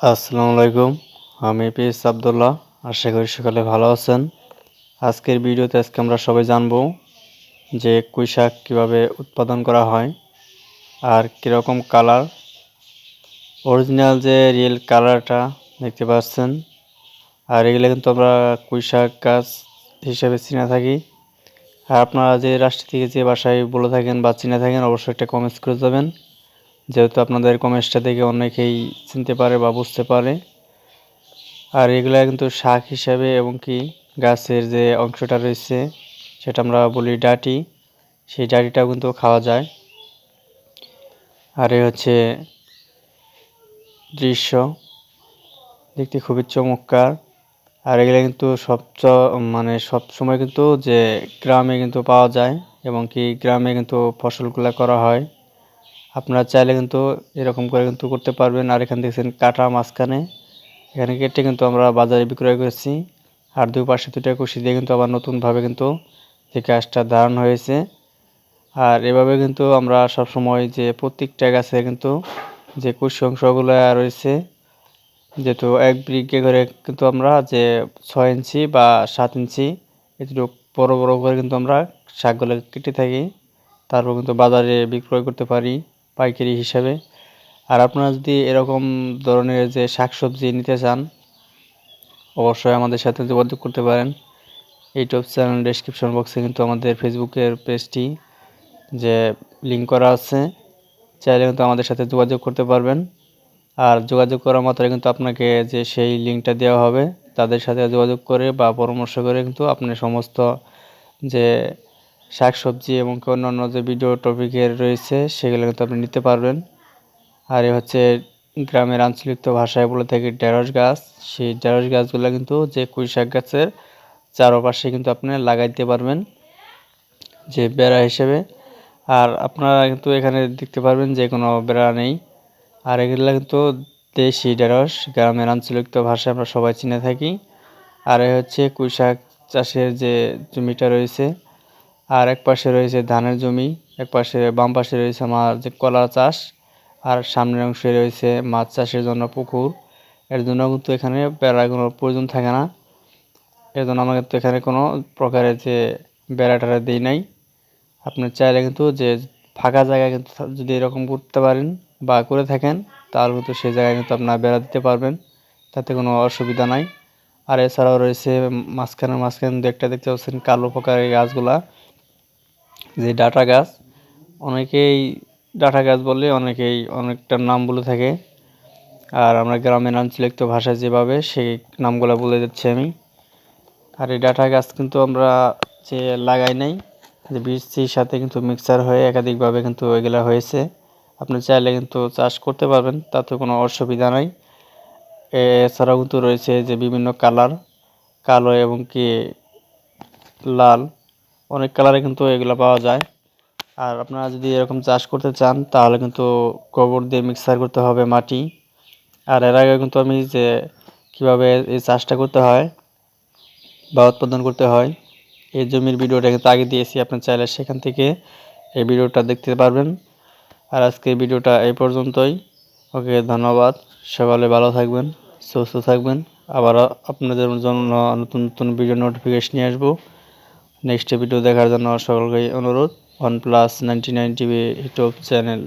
আসসালামু আলাইকুম। আমি পিস আবদুল্লাহ। আশা করি সকালে ভালো আছেন। আজকের ভিডিওতে আজকে আমরা সবাই জানব যে কুই শাক কীভাবে উৎপাদন করা হয় আর কীরকম কালার। অরিজিনাল যে রিয়েল কালারটা দেখতে পাচ্ছেন। আর এগুলো কিন্তু আমরা কুই শাক গাছ হিসেবে চিনে থাকি। আর আপনারা যে রাষ্ট্র থেকে যে বাসায় বলে থাকেন বা চিনে থাকেন, অবশ্যই একটা কমেন্টস করে যাবেন। যেহেতু আপনাদের কমেন্টসটা দেখে অনেকেই চিনতে পারে বা বুঝতে পারে। আর এগুলা কিন্তু শাক হিসাবে এবং কি গাছের যে অংশটা রয়েছে, সেটা আমরা বলি ডাটি। সেই ডাটিটাও কিন্তু খাওয়া যায়। আর এ হচ্ছে দৃশ্য। দেখতে খুবই চমৎকার। আর এগুলো কিন্তু সব মানে সব সময় কিন্তু যে গ্রামে কিন্তু পাওয়া যায় এবং কি গ্রামে কিন্তু ফসলগুলো করা হয়। আপনারা চাইলে কিন্তু এরকম করে কিন্তু করতে পারবেন। আর এখানে দেখছেন কাটা মাঝখানে। এখানে কেটে কিন্তু আমরা বাজারে বিক্রয় করেছি। আর দুই পাশে দুটা কুশি দিয়ে কিন্তু আবার নতুনভাবে কিন্তু যে গাছটা ধারণ হয়েছে। আর এভাবে কিন্তু আমরা সব সময় যে প্রত্যেকটা গাছে কিন্তু যে কুশি অংশগুলো রয়েছে, যেহেতু এক বিঘে করে কিন্তু আমরা যে ছয় ইঞ্চি বা সাত ইঞ্চি এটুকু বড় বড় করে কিন্তু আমরা শাকগুলো কেটে থাকি। তারপর কিন্তু বাজারে বিক্রয় করতে পারি। পাইকারি হিসাবে। আর আপনারা যদি এরকম ধরনের যে শাকসবজি নিতে চান, অবশ্যই আমাদের সাথে যোগাযোগ করতে পারেন। ইউটিউব চ্যানেল ডিসক্রিপশন বক্সে কিন্তু আমাদের ফেসবুকের পেজটি যে লিঙ্ক করা আছে, চাইলে কিন্তু আমাদের সাথে যোগাযোগ করতে পারবেন। আর যোগাযোগ করার মাত্রায় কিন্তু আপনাকে যে সেই লিঙ্কটা দেওয়া হবে, তাদের সাথে যোগাযোগ করে বা পরামর্শ করে কিন্তু আপনি সমস্ত যে শাকসবজি এবং অন্যান্য যে ভিডিও টপিকের রয়েছে, সেগুলো কিন্তু আপনি নিতে পারবেন। আর এ হচ্ছে গ্রামের আঞ্চলিক ভাষায় বলে থাকি ঢেঁড়স গাছ। সেই ঢেঁড়স গাছগুলো কিন্তু যে কুই শাক গাছের চারপাশে কিন্তু আপনি লাগাইতে পারবেন, যে বেড়া হিসেবে। আর আপনারা কিন্তু এখানে দেখতে পারবেন যে কোনো বেড়া নেই। আর এগুলো কিন্তু দেশি ঢেঁড়স, গ্রামের আঞ্চলিক ভাষায় আমরা সবাই চিনে থাকি। আর হচ্ছে কুই শাক চাষের যে জমিটা রয়েছে আর এক পাশে রয়েছে ধানের জমি, এক পাশে বাম পাশে রয়েছে আমার যে কলা চাষ, আর সামনের অংশে রয়েছে মাছ চাষের জন্য পুকুর। এর জন্য কিন্তু এখানে বেড়া কোনো প্রয়োজন থাকে না। এর জন্য আমরা কিন্তু এখানে কোনো প্রকারের যে বেড়া টেড়া দিই নাই। আপনি চাইলে কিন্তু যে ফাঁকা জায়গায় কিন্তু যদি এরকম করতে পারেন বা করে থাকেন, তাহলে কিন্তু সেই জায়গায় কিন্তু আপনার বেড়া দিতে পারবেন। তাতে কোনো অসুবিধা নাই। আর এছাড়াও রয়েছে মাঝখানে মাঝখানে একটা দেখতে পাচ্ছেন কালো প্রকারের গাছগুলা। যে ডাটা গাছ, অনেকেই ডাটা গাছ বলে, অনেকেই অনেকটার নাম বলে থাকে। আর আমরা গ্রামের আঞ্চলিক ভাষায় যেভাবে সেই নামগুলো বলে দিচ্ছি আমি। আর এই ডাটা গাছ কিন্তু আমরা যে লাগাই নাই, যে বীজটির সাথে কিন্তু মিক্সার হয়ে একাধিকভাবে কিন্তু এগুলো হয়েছে। আপনি চাইলে কিন্তু চাষ করতে পারবেন, তাতে কোনো অসুবিধা নাই। এছাড়াও কিন্তু রয়েছে যে বিভিন্ন কালার, কালো এবং কি লাল। অনেক কালারে কিন্তু এগুলো পাওয়া যায়। আর আপনারা যদি এরকম চাষ করতে চান, তাহলে কিন্তু গোবর দিয়ে মিক্সার করতে হবে মাটি। আর এর আগে কিন্তু আমি যে কীভাবে এই চাষটা করতে হয় বা উৎপাদন করতে হয়, এই জমির ভিডিওটা কিন্তু আগে দিয়েছি আপনি চাইলে সেখান থেকে এই ভিডিওটা দেখতে পারবেন। আর আজকে ভিডিওটা এই পর্যন্তই। ওকে, ধন্যবাদ। সকালে ভালো থাকবেন, সুস্থ থাকবেন। আবার আপনাদের জন্য নতুন নতুন ভিডিও নোটিফিকেশন নিয়ে আসব। নেক্সট ভিডিও দেখার জন্য সকলকে অনুরোধ। One plus ninety nine TV YouTube channel.